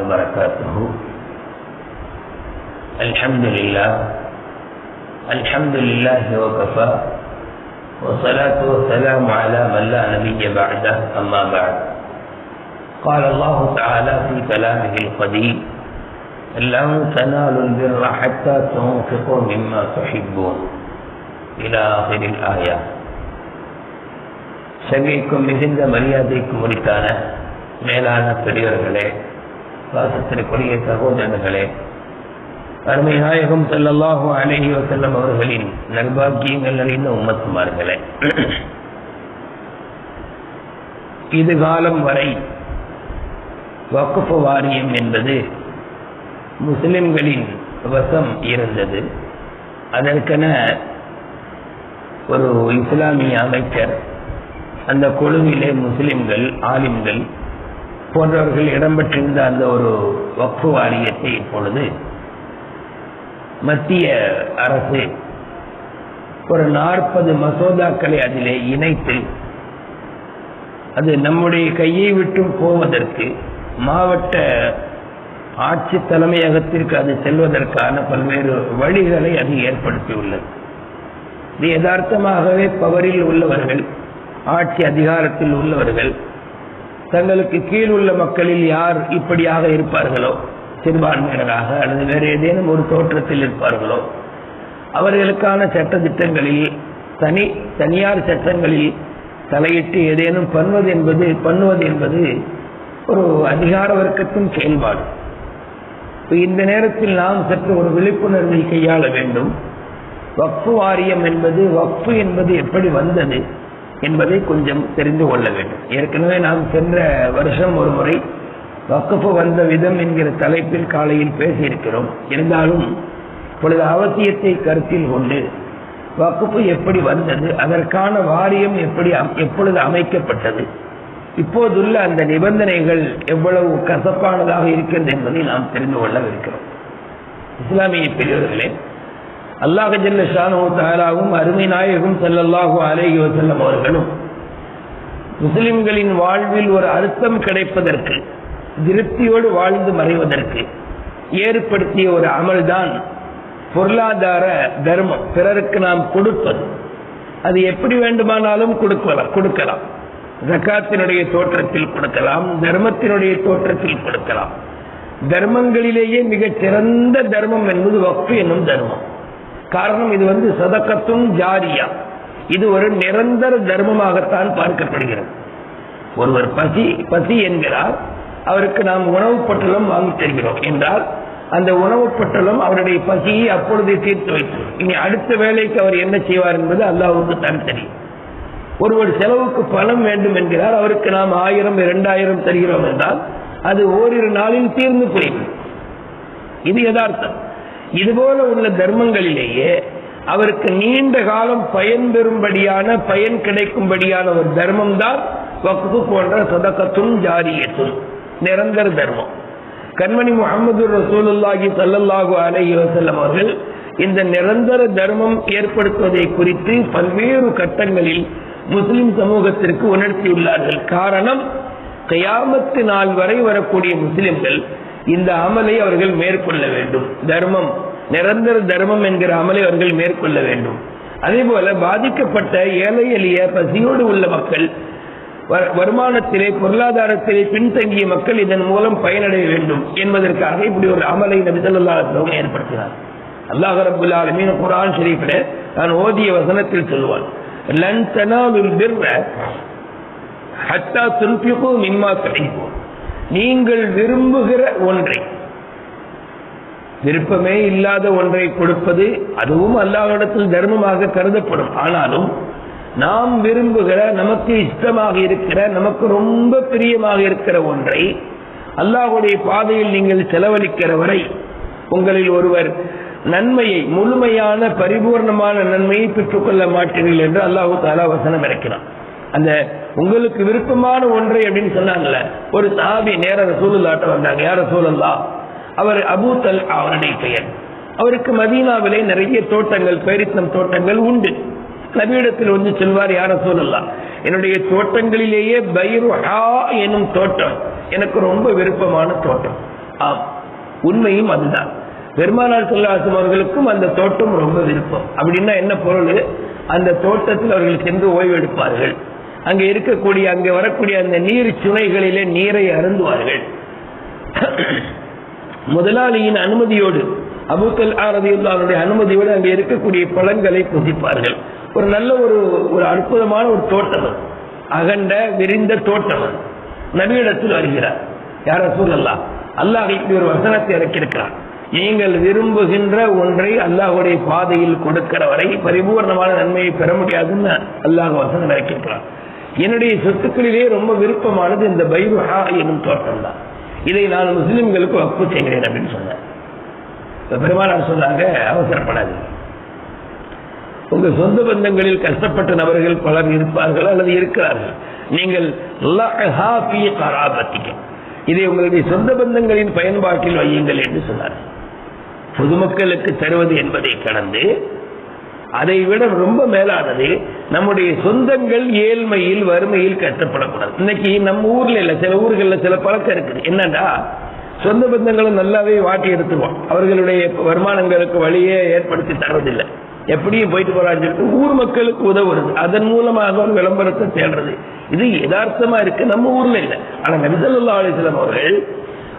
وبركاته الحمد لله الحمد لله وكفى والصلاة والسلام على من لا نبي بعده أما بعد قال الله تعالى في كلامه القديم لن تنالوا البر حتى تنفقوا مما تحبون إلى آخر الآية சங்கைக்கும் மிகுந்த மரியாதைக்கும் உரித்தான மேலான பெரியவர்களே வாசத்திற்குரிய சகோதரர்களே அருமை நாயகம் செல்லல்லாஹு அலஹி வசல்லம் அவர்களின் நர்பாக்கியங்கள் அறிந்த உம்மத்துமார்களே இது காலம் வரை வக்குப்பு வாரியம் என்பது முஸ்லிம்களின் வசம் இருந்தது. அதற்கென ஒரு இஸ்லாமிய அமைச்சர் அந்த குழுவிலே முஸ்லிம்கள் ஆலிம்கள் போன்றவர்கள் இடம்பெற்றிருந்த அந்த ஒரு வக்ஃபு வாரியத்தை இப்பொழுது மத்திய அரசு ஒரு நாற்பது மசோதாக்களை அதிலே இணைத்து அது நம்முடைய கையை விட்டும் போவதற்கு மாவட்ட ஆட்சி தலைமையகத்திற்கு அது செல்வதற்கான பல்வேறு வழிகளை அது ஏற்படுத்தியுள்ளது. இது யதார்த்தமாகவே பவரில் உள்ளவர்கள் ஆட்சி அதிகாரத்தில் உள்ளவர்கள் தங்களுக்கு கீழ் உள்ள மக்களில் யார் இப்படியாக இருப்பார்களோ சிறுபான்மையினராக அல்லது வேறு ஏதேனும் ஒரு தோற்றத்தில் இருப்பார்களோ அவர்களுக்கான சட்ட திட்டங்களில் தனி தனியார் சட்டங்களில் தலையிட்டு ஏதேனும் பண்ணுவது என்பது பண்ணுவது என்பது ஒரு அதிகார வர்க்கத்தின் செயல்பாடு. இந்த நேரத்தில் நாம் சற்று ஒரு விழிப்புணர்வை கையாள வேண்டும். வக்ஃபு வாரியம் என்பது வக்ஃபு என்பது எப்படி வந்தது? என்பதை கொஞ்சம் தெரிந்து கொள்ள வேண்டும். ஏற்கனவே நாம் சென்ற வருஷம் ஒரு முறை வக்கப்பு வந்த விதம் என்கிற தலைப்பில் காலையில் பேசியிருக்கிறோம். இருந்தாலும் இப்பொழுது அவசியத்தை கருத்தில் கொண்டு வக்குப்பு எப்படி வந்தது அதற்கான வாரியம் எப்படி எப்பொழுது அமைக்கப்பட்டது இப்போதுள்ள அந்த நிபந்தனைகள் எவ்வளவு கசப்பானதாக இருக்கிறது என்பதை நாம் தெரிந்து கொள்ளவிருக்கிறோம். இஸ்லாமிய பெரியவர்களே அல்லாஹ் ஜல்ல அருமை நாயகம் செல்லல்லாஹு அலேஹி வசல்லம் அவர்களும். முஸ்லிம்களின் வாழ்வில் ஒரு அர்த்தம் கிடைப்பதற்கு திருப்தியோடு வாழ்ந்து மறைவதற்கு ஏற்படுத்திய ஒரு அமல்தான் பொருளாதார தர்மம். பிறருக்கு நாம் கொடுப்பது. அது எப்படி வேண்டுமானாலும் கொடுக்கலாம் கொடுக்கலாம். ஜக்காத்தினுடைய தோற்றத்தில் கொடுக்கலாம் தர்மத்தினுடைய தோற்றத்தில் கொடுக்கலாம். தர்மங்களிலேயே மிகச் சிறந்த தர்மம் என்பது வக்ஃபு என்னும் தர்மம். காரணம் இது வந்து சதக்கத்தும் ஜாரியா. இது ஒரு நிரந்தர தர்மமாகத்தான் பார்க்கப்படுகிறது. ஒருவர் பசி பசி என்கிறார் அவருக்கு நாம் உணவு பட்டலம் வாங்கி தருகிறோம் என்றால் அந்த உணவு பட்டலம் அவருடைய பசியை அப்பொழுதே தீர்த்து வைத்து இனி அடுத்த வேலைக்கு அவர் என்ன செய்வார் என்பது அல்லாவுக்கு தான் தெரியும் ஒருவர் செலவுக்கு பணம் வேண்டும் என்கிறார் அவருக்கு நாம் ஆயிரம் இரண்டாயிரம் தருகிறோம் என்றால் அது ஓரிரு நாளில் தீர்ந்து போய்விடும். இது யதார்த்தம். இதுபோல உள்ள தர்மங்களிலேயே அவருக்கு நீண்ட காலம் பயன் பெறும்படியான பயன் கிடைக்கும்படியான ஒரு தர்மம் தான் வக்குப்பு போன்ற சதக்கத்தும் ஜாரியத்தும். நிரந்தர தர்மம். கண்மணி முகமது ரசூலுல்லாஹி சல்லல்லாஹு அலைஹி அவர்கள் இந்த நிரந்தர தர்மம் ஏற்படுத்துவதை குறித்து பல்வேறு கட்டங்களில் முஸ்லிம் சமூகத்திற்கு உணர்த்தியுள்ளார்கள். காரணம் கயாமத்து நாள் வரை வரக்கூடிய முஸ்லிம்கள் இந்த அமலை அவர்கள் மேற்கொள்ள வேண்டும். தர்மம் நிரந்தர தர்மம் என்கிற அமலை அவர்கள் மேற்கொள்ள வேண்டும். அதே போல பாதிக்கப்பட்ட ஏழை எளிய பசியோடு உள்ள மக்கள் வருமானத்திலே பொருளாதாரத்திலே பின்தங்கிய மக்கள் இதன் மூலம் பயனடைய வேண்டும் என்பதற்காக இப்படி ஒரு அமலை நபிசல்லாஹம் ஏற்படுத்தினார். அல்லாஹ் ரபுல் மீன் குரான் ஷரீஃபில் நான் ஓதிய வசனத்தில் சொல்வான் லன் தனாலுல் பிர்ர ஹத்தா துன்பிகு மிம்மா கிடைப்போம் நீங்கள் விரும்புகிற ஒன்றை. விருப்பமே இல்லாத ஒன்றை கொடுப்பது அதுவும் அல்லாவிடத்தில் தர்மமாக கருதப்படும். ஆனாலும் நாம் விரும்புகிற நமக்கு இஷ்டமாக இருக்கிற நமக்கு ரொம்ப பிரியமாக இருக்கிற ஒன்றை அல்லாஹுடைய பாதையில் நீங்கள் செலவழிக்கிற வரை உங்களில் ஒருவர் நன்மையை முழுமையான பரிபூர்ணமான நன்மையை பெற்றுக்கொள்ள மாட்டீர்கள் என்று அல்லாஹு தாலா வசனம் இறக்கிறான் அந்த உங்களுக்கு விருப்பமான ஒன்றை அப்படின்னு சொன்னாங்கல்ல. ஒரு சாபி நேர ரசூலுல்லாட்ட வந்தாங்க யார சூழல்லா அவர் அபூ தல் அவருடைய பெயர். அவருக்கு மதீனாவிலே நிறைய தோட்டங்கள் பேரித்தம் தோட்டங்கள் உண்டு. நபியிடத்தில் வந்து செல்வார் யார சூழல்லா என்னுடைய தோட்டங்களிலேயே பைருஹா எனும் தோட்டம். எனக்கு ரொம்ப விருப்பமான தோட்டம். ஆம் உண்மையும் அதுதான். பெருமானார் செல்லாசம் அவர்களுக்கும் அந்த தோட்டம் ரொம்ப விருப்பம். அப்படின்னா என்ன பொருள்? அந்த தோட்டத்தில் அவர்கள் சென்று ஓய்வெடுப்பார்கள் அங்க இருக்கக்கூடிய அங்க வரக்கூடிய அந்த நீர் சுனைகளிலே நீரை அருந்துவார்கள். முதலாளியின் அனுமதியோடு அபுத்தல் ஆரதியுல்லாவுடைய அனுமதியோடு அங்கே இருக்கக்கூடிய பழங்களை புசிப்பார்கள். ஒரு நல்ல ஒரு ஒரு அற்புதமான ஒரு தோட்டம் அகண்ட விரிந்த தோட்டம் நவீனத்தில் வருகிறார். யார சூழல்லா அல்லாஹ் இப்படி ஒரு வசனத்தை இறக்கியிருக்கிறார் நீங்கள் விரும்புகின்ற ஒன்றை அல்லாஹுடைய பாதையில் கொடுக்கிற வரை பரிபூர்ணமான நன்மையை பெற முடியாதுன்னு அல்லாஹ் வசனம் இறக்கியிருக்கிறார் என்னுடைய சொத்துக்களிலே ரொம்ப விருப்பமானது இந்த பைருஹா என்னும் தோட்டம் தான் இதை நான் முஸ்லிம்களுக்கு வப்பு செய்கிறேன் அப்படின்னு சொன்னேன் பெருமானார் சொன்னாங்க அவசரப்படாது உங்க சொந்த பந்தங்களில் கஷ்டப்பட்ட நபர்கள் பலர் இருப்பார்கள் அல்லது இருக்கிறார்கள்? நீங்கள் இதை உங்களுடைய சொந்த பந்தங்களின் பயன்பாட்டில் வையுங்கள் என்று சொன்னார். பொதுமக்களுக்கு தருவது என்பதை கடந்து அதை விட ரொம்ப மேலானது நம்முடைய சொந்தங்கள் ஏழ்மையில் வறுமையில் கஷ்டப்படக்கூடாது இன்னைக்கு நம்ம ஊர்ல இல்ல சில ஊர்கள்ல சில பழக்கம் இருக்குது. என்னன்னா சொந்த பந்தங்களை நல்லாவே வாட்டி எடுத்துவோம் அவர்களுடைய வருமானங்களுக்கு வழியே ஏற்படுத்தி தரதில்லை எப்படியும் போயிட்டு போறான்னு சொல்லிட்டு ஊர் மக்களுக்கு உதவுறது. அதன் மூலமாக ஒரு விளம்பரத்தை தேடுறது. இது யதார்த்தமா இருக்கு. நம்ம ஊர்ல இல்லை. ஆனா நபிசல்லா அலிஸ்லாம் அவர்கள்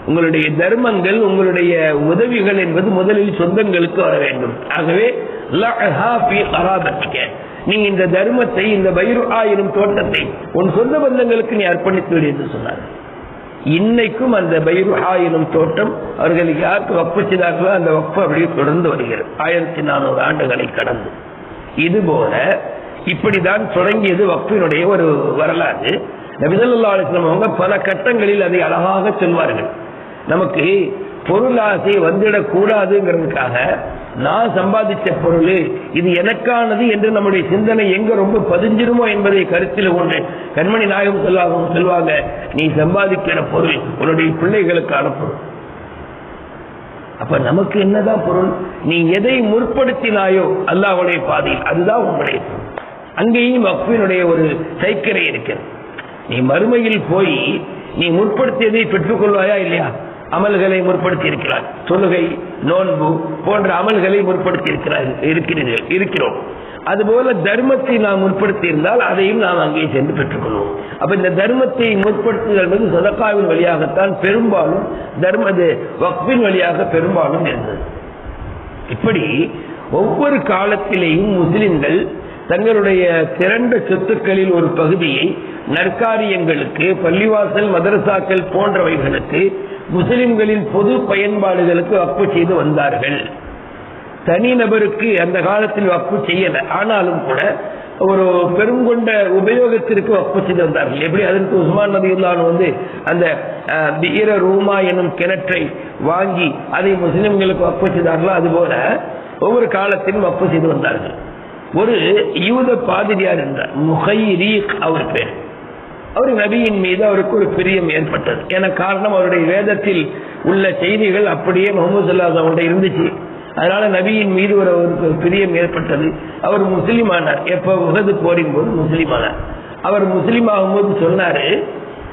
உங்களுடைய தர்மங்கள் உங்களுடைய உதவிகள் என்பது முதலில் சொந்தங்களுக்கு வர வேண்டும். ஆகவே நீ இந்த தர்மத்தை இந்த பைரு ஆயிரம் தோட்டத்தை உன் சொந்த பந்தங்களுக்கு நீ அர்ப்பணித்து விடு என்று சொன்னார். இன்னைக்கும் அந்த பைருஹா எனும் தோட்டம் அவர்களுக்கு யாருக்கு வப்பு செய்தார்களோ அந்த வப்பு அப்படியே தொடர்ந்து வருகிறது. ஆயிரத்தி நானூறு ஆண்டுகளை கடந்து. இது போல இப்படிதான் தொடங்கியது வப்பினுடைய ஒரு வரலாறு. நபிசல்லா அலிஸ்லாம் அவங்க பல கட்டங்களில் அதை அழகாக சொல்வார்கள். நமக்கு பொருளாசை வந்துடக்கூடாதுங்கிறதுக்காக நான் சம்பாதிச்ச பொருள் இது எனக்கானது என்று நம்முடைய சிந்தனை எங்க ரொம்ப பதிஞ்சிருமோ என்பதை கருத்தில் கொண்டு கண்மணி நாயகம் சொல்லாக சொல்வாங்க நீ சம்பாதிக்கிற பொருள் உன்னுடைய பிள்ளைகளுக்கான பொருள் அப்ப நமக்கு என்னதான் பொருள்? நீ எதை முற்படுத்தினாயோ அல்லாவுடைய பாதையில் அதுதான் உங்களுடைய அங்கேயும் வக்ஃபினுடைய ஒரு சைக்கரை இருக்கிறது. நீ மறுமையில் போய் நீ முற்படுத்தியதை பெற்றுக்கொள்வாயா இல்லையா? அமல்களை முற்படுத்தி இருக்கிறார் தொழுகை நோன்பு போன்ற அமல்களை முற்படுத்தி இருக்கிறார் இருக்கிறீர்கள் இருக்கிறோம். அதுபோல தர்மத்தை நாம் முற்படுத்தி இருந்தால் அதையும் நாம் அங்கே சென்று பெற்றுக்கொள்வோம். அப்ப இந்த தர்மத்தை முற்படுத்துதல் என்பது சதக்காவின் வழியாகத்தான் பெரும்பாலும் தர்ம வக்பின் வழியாக பெரும்பாலும் இருந்தது. இப்படி ஒவ்வொரு காலத்திலேயும் முஸ்லிம்கள் தங்களுடைய திரண்ட சொத்துக்களில் ஒரு பகுதியை நற்காரியங்களுக்கு பள்ளிவாசல் மதரசாக்கள் போன்றவைகளுக்கு முஸ்லிம்களின் பொது பயன்பாடுகளுக்கு வப்பு செய்து வந்தார்கள். தனிநபருக்கு அந்த காலத்தில் வப்பு செய்யல. ஆனாலும் கூட ஒரு பெருங்கொண்ட உபயோகத்திற்கு வப்பு செய்து வந்தார்கள். எப்படி? அதற்கு உஸ்மான் நபியுல்லான் வந்து அந்த வீர ரூமா எனும் கிணற்றை வாங்கி அதை முஸ்லிம்களுக்கு வப்பு செய்தார்களோ? அதுபோல ஒவ்வொரு காலத்திலும் வப்பு செய்து வந்தார்கள். ஒரு யூத பாதிரியார் என்றார் முஹைரீக் அவர் பேர். அவர் நபியின் மீது அவருக்கு ஒரு பிரியம் ஏற்பட்டது. என காரணம் அவருடைய வேதத்தில் உள்ள செய்திகள் அப்படியே முகமது சல்லாஸ் அவர்கிட்ட இருந்துச்சு. அதனால நபியின் மீது ஒரு அவருக்கு ஒரு பிரியம் ஏற்பட்டது. அவர் முஸ்லீம் ஆனார். எப்ப உகது போரின் போது முஸ்லீம் ஆனார். அவர் முஸ்லீம் ஆகும்போது சொன்னாரு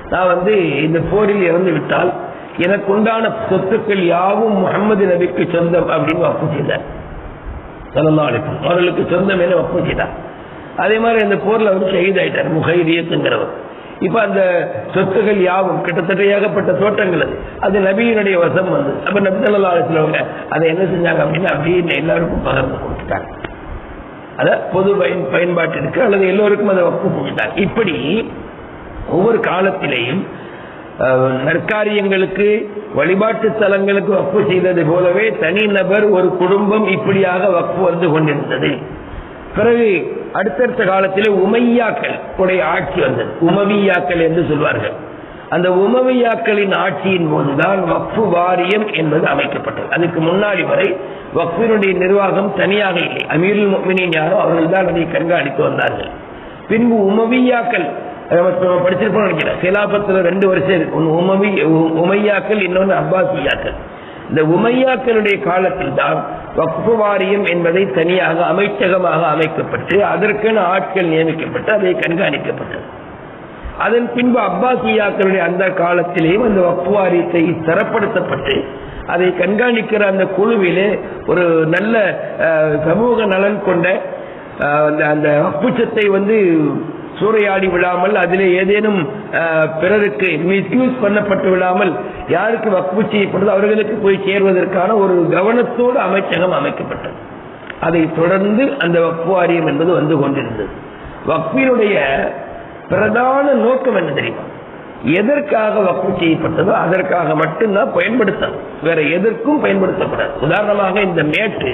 நான் வந்து இந்த போரில் இறந்து விட்டால் எனக்கு உண்டான சொத்துக்கள் யாவும் முகமது நபிக்கு சொந்தம் அப்படின்னு வப்பு செய்தார். சல்லல்லாஹு அவர்களுக்கு சொந்தம் என வப்பு செய்தார். அதே மாதிரி இந்த போர்ல அவர் ஷஹீத் ஆயிட்டார் முகைரியத்துங்கிறவர் இப்ப அந்த சொத்துகள் யாவும் கிட்டத்தட்ட ஏகப்பட்ட தோட்டங்கள் அது. அது நபியினுடைய வசம் வந்து. அப்ப நபி ஸல்லல்லாஹு அதை என்ன செஞ்சாங்க அப்படின்னா அப்படியே எல்லாருக்கும் பகிர்ந்து கொடுத்துட்டாங்க. அத பொது பயன் பயன்பாட்டிற்கு அல்லது எல்லோருக்கும் அதை வப்பு செஞ்சுட்டாங்க இப்படி ஒவ்வொரு காலத்திலேயும் நற்காரியங்களுக்கு வழிபாட்டு தலங்களுக்கு வப்பு செய்தது போலவே தனிநபர் ஒரு குடும்பம் இப்படியாக வப்பு வந்து கொண்டிருந்தது. பிறகு அடுத்தடுத்த காலத்திலே உமையாக்கள் உடைய ஆட்சி வந்தது. உமவியாக்கள் என்று சொல்வார்கள். அந்த உமவியாக்களின் ஆட்சியின் போதுதான் வக்ஃபு வாரியம் என்பது அமைக்கப்பட்டது. அதுக்கு முன்னாடி வரை வக்ஃபினுடைய நிர்வாகம் தனியாக இல்லை. அமீருல் மொமினின் யாரோ அவர்கள் தான் அதை கண்காணித்து வந்தார்கள். பின்பு உமவியாக்கள் படிச்சிருப்போம் நினைக்கிறேன். சிலாபத்தில் ரெண்டு வருஷம் இருக்கு. ஒன்று உமவி உமையாக்கள் இன்னொன்று அப்பாசியாக்கள். இந்த உமையாக்களுடைய காலத்தில் தான் வக்ஃபு வாரியம் என்பதை தனியாக அமைச்சகமாக அமைக்கப்பட்டு அதற்கென ஆட்கள் நியமிக்கப்பட்டு அதை கண்காணிக்கப்பட்டது. அதன் பின்பு அப்பாசியாக்களுடைய அந்த காலத்திலேயும் அந்த வக்ஃபு வாரியத்தை தரப்படுத்தப்பட்டு அதை கண்காணிக்கிற அந்த குழுவிலே ஒரு நல்ல அஹ், சமூக நலன் கொண்ட அஹ், அந்த அந்த அப்புச்சத்தை வந்து சூறையாடி விடாமல் அதிலே ஏதேனும் பிறருக்கு மிஸ்யூஸ் பண்ணப்பட்டு விடாமல் யாருக்கு வக்பு செய்யப்படுதோ அவர்களுக்கு போய் சேர்வதற்கான ஒரு கவனத்தோடு அமைச்சகம் அமைக்கப்பட்டது. அதை தொடர்ந்து அந்த வக்பு வாரியம் என்பது வந்து கொண்டிருந்தது. வக்பினுடைய பிரதான நோக்கம் என்ன தெரியுமா? எதற்காக வக்பு செய்யப்பட்டதோ அதற்காக மட்டும்தான் பயன்படுத்தணும். வேற எதற்கும் பயன்படுத்தக்கூடாது. உதாரணமாக இந்த மேட்டு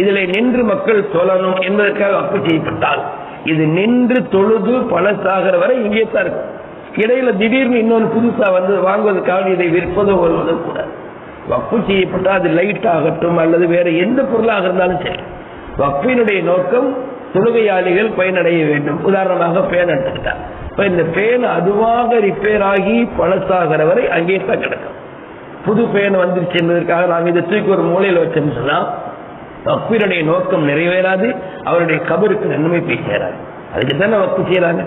இதில் நின்று மக்கள் சொல்லணும் என்பதற்காக வக்பு செய்யப்பட்டால் இது நின்று தொழுது பழசாகிற வரை இங்கே தான் இருக்கும் இடையில திடீர்னு இன்னொன்று புதுசா வந்து வாங்குவதற்காக இதை விற்பதோ வருவதோ கூட. வக்ஃபு செய்யப்பட்டால் அது லைட் ஆகட்டும் அல்லது வேற எந்த பொருளாக இருந்தாலும் சரி. வக்ஃபினுடைய நோக்கம் தொழுகையாளிகள் பயனடைய வேண்டும். உதாரணமாக பேன் எடுத்துக்கிட்டா. இப்ப இந்த பேன் அதுவாக ரிப்பேர் ஆகி பழசாகிற வரை அங்கே தான் கிடக்கும். புது பேன் வந்துருச்சு என்பதற்காக நாங்கள் இதை தூக்கி ஒரு மூலையில் வச்சோம்னு சொன்னா வக்ஃபினுடைய நோக்கம் நிறைவேறாது அவருடைய கபருக்கு நன்மை போய் சேராது. அதுக்கு தானே வக்ஃபு செய்யறாங்க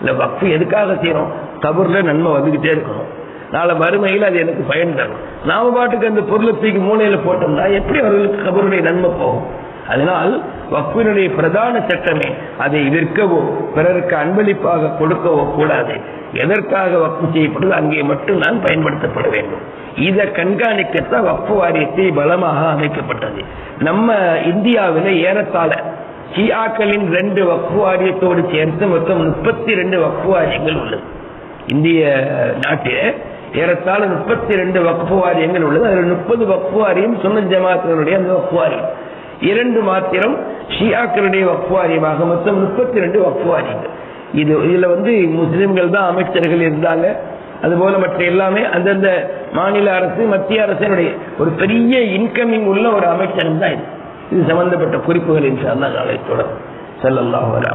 இல்ல வக்ஃபு எதுக்காக செய்யறோம் கபூர்ல நன்மை வந்துகிட்டே இருக்கணும். நாளை மறுமையில் அது எனக்கு பயன் தரும். நாம பாட்டுக்கு அந்த பொருளை தூக்கி மூலையில போட்டோம்னா எப்படி அவர்களுக்கு கபருடைய நன்மை போகும்? அதனால் வக்ஃபினுடைய பிரதான சட்டமே அதை விற்கவோ பிறருக்கு அன்பளிப்பாக கொடுக்கவோ கூடாது. எதற்காக வக்ஃபு செய்யப்படுது அங்கே மட்டும் நான் பயன்படுத்தப்பட வேண்டும். இதை கண்காணிக்கத்தான் வக்ஃபு வாரியத்தை பலமாக அமைக்கப்பட்டது. நம்ம இந்தியாவில் ஏறத்தாழ ஷியாக்களின் ரெண்டு வக்ஃபு வாரியத்தோடு சேர்த்து மொத்தம் முப்பத்தி ரெண்டு வக்ஃபு வாரியங்கள் உள்ளது. இந்திய நாட்டில் ஏறத்தாழ முப்பத்தி ரெண்டு வக்ஃபு வாரியங்கள் உள்ளது. அதில் முப்பது வக்ஃபு வாரியம் சுன்ன ஜமாத்தினுடைய அந்த வக்ஃபு வாரியம் இரண்டு மாத்திரம் ஷியாக்களுடைய வக்ஃபு வாரியமாக மொத்தம் முப்பத்தி ரெண்டு வக்ஃபு வாரியங்கள் இது இதுல வந்து முஸ்லிம்கள் தான் அமைச்சர்கள் இருந்தாங்க. அதுபோல மற்ற எல்லாமே அந்தந்த மாநில அரசு மத்திய அரசினுடைய ஒரு பெரிய இன்கமிங் உள்ள ஒரு அமைச்சகம் தான் இது. இது சம்பந்தப்பட்ட குறிப்புகள் இன்ஷா அல்லாஹ் நாளை தொடரும். ஸல்லல்லாஹு அலா